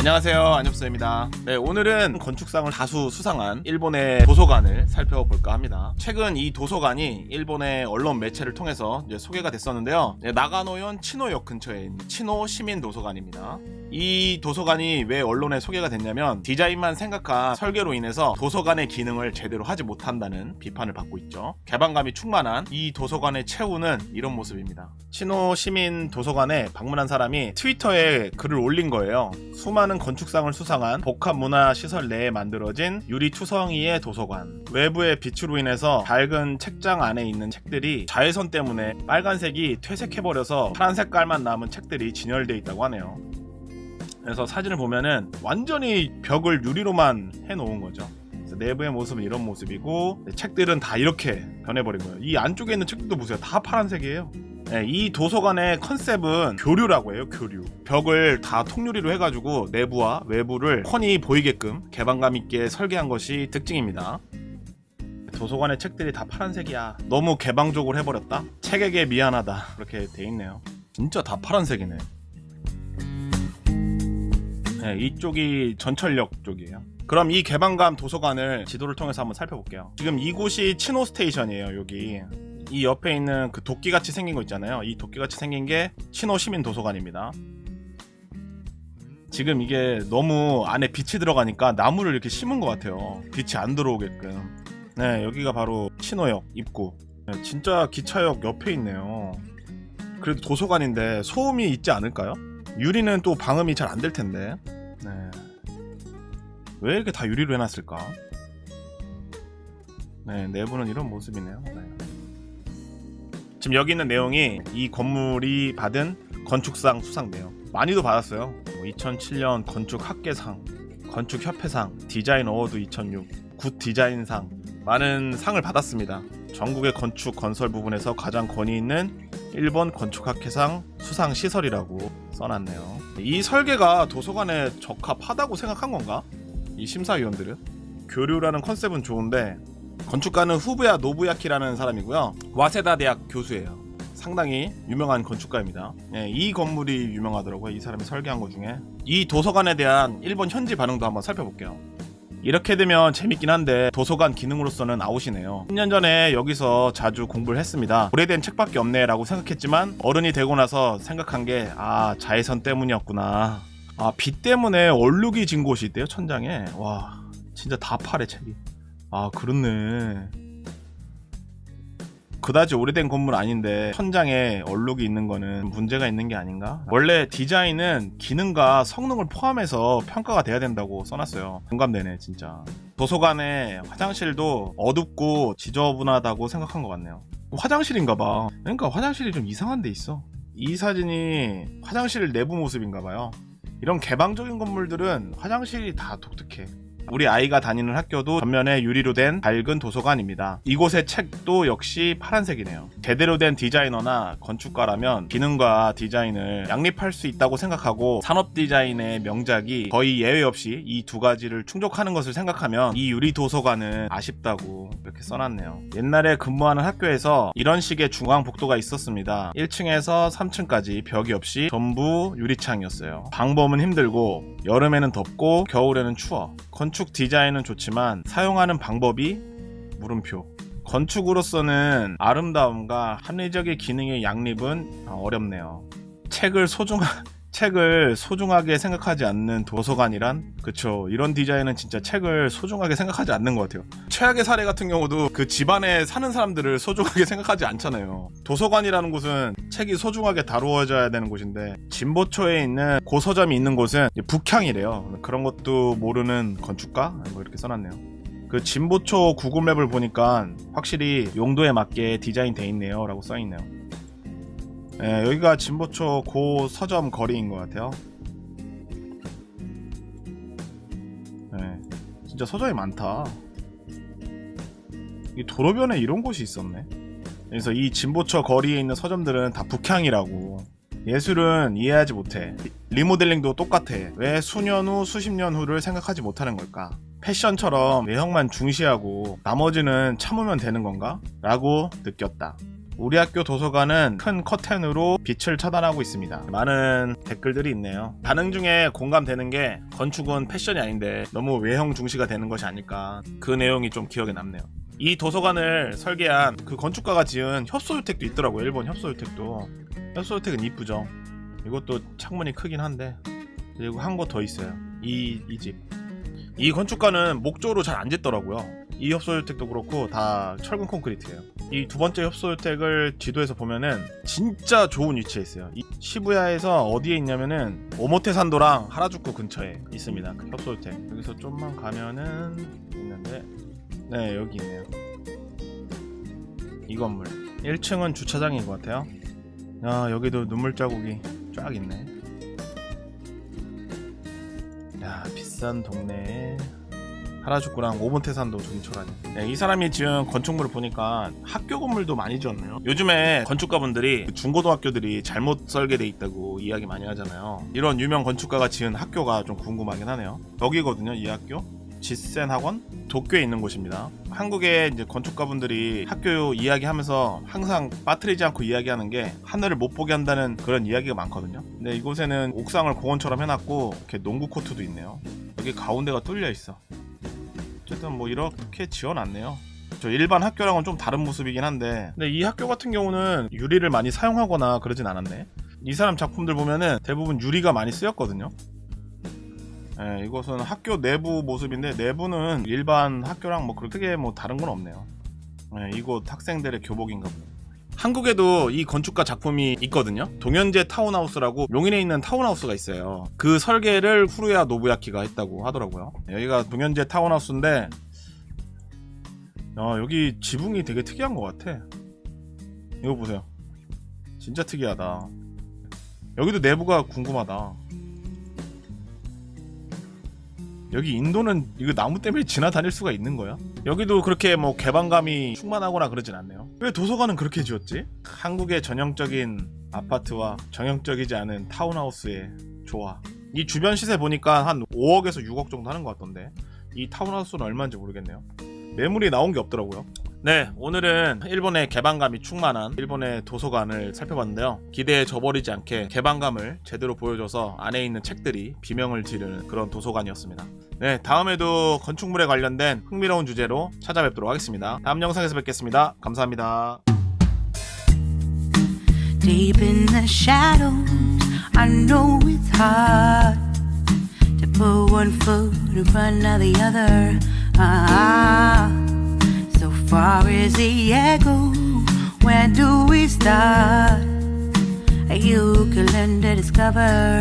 안녕하세요. 안엽수입니다. 네 오늘은 건축상을 다수 수상한 일본의 도서관을 살펴볼까 합니다. 최근 이 도서관이 일본의 언론 매체를 통해서 소개가 됐었는데요. 네, 나가노현 치노역 근처에 있는 치노 시민 도서관입니다. 이 도서관이 왜 언론에 소개가 됐냐면 디자인만 생각한 설계로 인해서 도서관의 기능을 제대로 하지 못한다는 비판을 받고 있죠. 개방감이 충만한 이 도서관의 최후는 이런 모습입니다. 치노 시민 도서관에 방문한 사람이 트위터에 글을 올린 거예요. 수많은 건축상을 수상한 복합 문화 시설 내에 만들어진 유리 투성이의 도서관. 외부의 빛으로 인해서 밝은 책장 안에 있는 책들이 자외선 때문에 빨간색이 퇴색해버려서 파란 색깔만 남은 책들이 진열되어 있다고 하네요. 그래서 사진을 보면은 완전히 벽을 유리로만 해놓은 거죠. 내부의 모습은 이런 모습이고 책들은 다 이렇게 변해버린 거예요. 이 안쪽에 있는 책들도 보세요. 다 파란색이에요. 네, 이 도서관의 컨셉은 교류라고 해요, 교류. 벽을 다 통유리로 해가지고 내부와 외부를 훤히 보이게끔 개방감 있게 설계한 것이 특징입니다. 도서관의 책들이 다 파란색이야. 너무 개방적으로 해버렸다? 책에게 미안하다. 이렇게 돼 있네요. 진짜 다 파란색이네. 네, 이쪽이 전철역 쪽이에요. 그럼 이 개방감 도서관을 지도를 통해서 한번 살펴볼게요. 지금 이곳이 치노 스테이션이에요, 여기. 이 옆에 있는 그 도끼같이 생긴 거 있잖아요. 이 도끼같이 생긴 게 신호 시민 도서관입니다. 지금 이게 너무 안에 빛이 들어가니까 나무를 이렇게 심은 것 같아요. 빛이 안 들어오게끔. 네, 여기가 바로 신호역 입구. 네, 진짜 기차역 옆에 있네요. 그래도 도서관인데 소음이 있지 않을까요? 유리는 또 방음이 잘 안 될 텐데. 네. 왜 이렇게 다 유리로 해놨을까? 네, 내부는 이런 모습이네요. 네. 지금 여기 있는 내용이 이 건물이 받은 건축상 수상돼요. 많이도 받았어요. 2007년 건축 학계상, 건축 협회상, 디자인 어워드 2006, 굿 디자인상 많은 상을 받았습니다. 전국의 건축 건설 부분에서 가장 권위 있는 일본 건축 학회상 수상 시설이라고 써놨네요. 이 설계가 도서관에 적합하다고 생각한 건가? 이 심사위원들은 교류라는 컨셉은 좋은데 건축가는 후부야 노부야키라는 사람이고요. 와세다 대학 교수예요. 상당히 유명한 건축가입니다. 예, 이 건물이 유명하더라고요. 이 사람이 설계한 것 중에. 이 도서관에 대한 일본 현지 반응도 한번 살펴볼게요. 이렇게 되면 재밌긴 한데 도서관 기능으로서는 아웃이네요. 10년 전에 여기서 자주 공부를 했습니다. 오래된 책밖에 없네 라고 생각했지만 어른이 되고 나서 생각한 게 아 자외선 때문이었구나. 아빛 때문에 얼룩이 진 곳이 있대요 천장에. 와 진짜 다 파래 책이. 아 그렇네. 그다지 오래된 건물 아닌데 천장에 얼룩이 있는 거는 문제가 있는 게 아닌가? 원래 디자인은 기능과 성능을 포함해서 평가가 돼야 된다고 써놨어요. 공감되네 진짜. 도서관에 화장실도 어둡고 지저분하다고 생각한 것 같네요. 화장실인가 봐. 그러니까 화장실이 좀 이상한 데 있어. 이 사진이 화장실 내부 모습인가 봐요. 이런 개방적인 건물들은 화장실이 다 독특해 우리 아이가 다니는 학교도 전면에 유리로 된 밝은 도서관입니다. 이곳의 책도 역시 파란색이네요. 제대로 된 디자이너나 건축가라면 기능과 디자인을 양립할 수 있다고 생각하고 산업 디자인의 명작이 거의 예외 없이 이 두 가지를 충족하는 것을 생각하면 이 유리 도서관은 아쉽다고 이렇게 써놨네요. 옛날에 근무하는 학교에서 이런 식의 중앙 복도가 있었습니다. 1층에서 3층까지 벽이 없이 전부 유리창이었어요. 방범은 힘들고 여름에는 덥고 겨울에는 추워. 건축 디자인은 좋지만 사용하는 방법이 물음표. 건축으로서는 아름다움과 합리적인 기능의 양립은 어렵네요. 책을 소중하 책을 소중하게 생각하지 않는 도서관이란 그쵸. 이런 디자인은 진짜 책을 소중하게 생각하지 않는 것 같아요. 최악의 사례 같은 경우도 그 집안에 사는 사람들을 소중하게 생각하지 않잖아요. 도서관이라는 곳은 책이 소중하게 다루어져야 되는 곳인데 진보초에 있는 고서점이 있는 곳은 북향이래요. 그런 것도 모르는 건축가? 뭐 이렇게 써놨네요. 그 진보초 구글 맵을 보니까 확실히 용도에 맞게 디자인 돼 있네요. 라고 써있네요 예, 여기가 진보초 고 서점 거리인 것 같아요. 예, 진짜 서점이 많다. 이 도로변에 이런 곳이 있었네. 그래서 이 진보초 거리에 있는 서점들은 다 북향이라고. 예술은 이해하지 못해. 리모델링도 똑같아. 왜 수년 후, 수십 년 후를 생각하지 못하는 걸까? 패션처럼 외형만 중시하고 나머지는 참으면 되는 건가? 라고 느꼈다. 우리 학교 도서관은 큰 커튼으로 빛을 차단하고 있습니다. 많은 댓글들이 있네요. 반응 중에 공감되는 게 건축은 패션이 아닌데 너무 외형 중시가 되는 것이 아닐까. 그 내용이 좀 기억에 남네요. 이 도서관을 설계한 그 건축가가 지은 협소주택도 있더라고요. 일본 협소주택도. 협소주택은 이쁘죠. 이것도 창문이 크긴 한데 그리고 한 곳 더 있어요. 이 이 집. 이 건축가는 목조로 잘 안 짓더라고요. 이 협소주택도 그렇고 다 철근 콘크리트예요. 이 두 번째 협소주택을 지도에서 보면은 진짜 좋은 위치에 있어요. 이 시부야에서 어디에 있냐면은 오모테산도랑 하라주쿠 근처에 있습니다. 그 협소주택. 여기서 좀만 가면은 있는데 네 여기 있네요. 이 건물. 1층은 주차장인 것 같아요. 야 여기도 눈물 자국이 쫙 있네. 야 비싼 동네에 하라주쿠랑 오본테산도 근처라니. 네, 이 사람이 지은 건축물을 보니까 학교 건물도 많이 지었네요. 요즘에 건축가분들이 중고등학교들이 잘못 설계돼 있다고 이야기 많이 하잖아요. 이런 유명 건축가가 지은 학교가 좀 궁금하긴 하네요. 여기거든요, 이 학교. 지센 학원 도쿄에 있는 곳입니다. 한국의 이제 건축가분들이 학교 이야기하면서 항상 빠뜨리지 않고 이야기하는 게 하늘을 못 보게 한다는 그런 이야기가 많거든요. 근데 이곳에는 옥상을 공원처럼 해놨고 이렇게 농구 코트도 있네요. 여기 가운데가 뚫려 있어. 어쨌든 뭐 이렇게 지어놨네요. 저 일반 학교랑은 좀 다른 모습이긴 한데 근데 이 학교 같은 경우는 유리를 많이 사용하거나 그러진 않았네. 이 사람 작품들 보면은 대부분 유리가 많이 쓰였거든요. 예, 이것은 학교 내부 모습인데 내부는 일반 학교랑 뭐 그렇게 뭐 다른 건 없네요. 예, 이곳 학생들의 교복인가 보네. 한국에도 이 건축가 작품이 있거든요. 동현재 타운하우스라고 용인에 있는 타운하우스가 있어요. 그 설계를 후루야 노부야키가 했다고 하더라고요. 여기가 동현재 타운하우스인데 아, 여기 지붕이 되게 특이한 것 같아. 이거 보세요. 진짜 특이하다. 여기도 내부가 궁금하다. 여기 인도는 이거 나무 때문에 지나다닐 수가 있는 거야? 여기도 그렇게 뭐 개방감이 충만하거나 그러진 않네요. 왜 도서관은 그렇게 지었지? 한국의 전형적인 아파트와 전형적이지 않은 타운하우스의 조화. 이 주변 시세 보니까 한 5억에서 6억 정도 하는 것 같던데 이 타운하우스는 얼마인지 모르겠네요. 매물이 나온 게 없더라고요. 네, 오늘은 일본의 개방감이 충만한 일본의 도서관을 살펴봤는데요. 기대에 저버리지 않게 개방감을 제대로 보여줘서 안에 있는 책들이 비명을 지르는 그런 도서관이었습니다. 네, 다음에도 건축물에 관련된 흥미로운 주제로 찾아뵙도록 하겠습니다. 다음 영상에서 뵙겠습니다. 감사합니다. Put one foot in front of the other. Ah, far as the echo, where do we start? You can learn to discover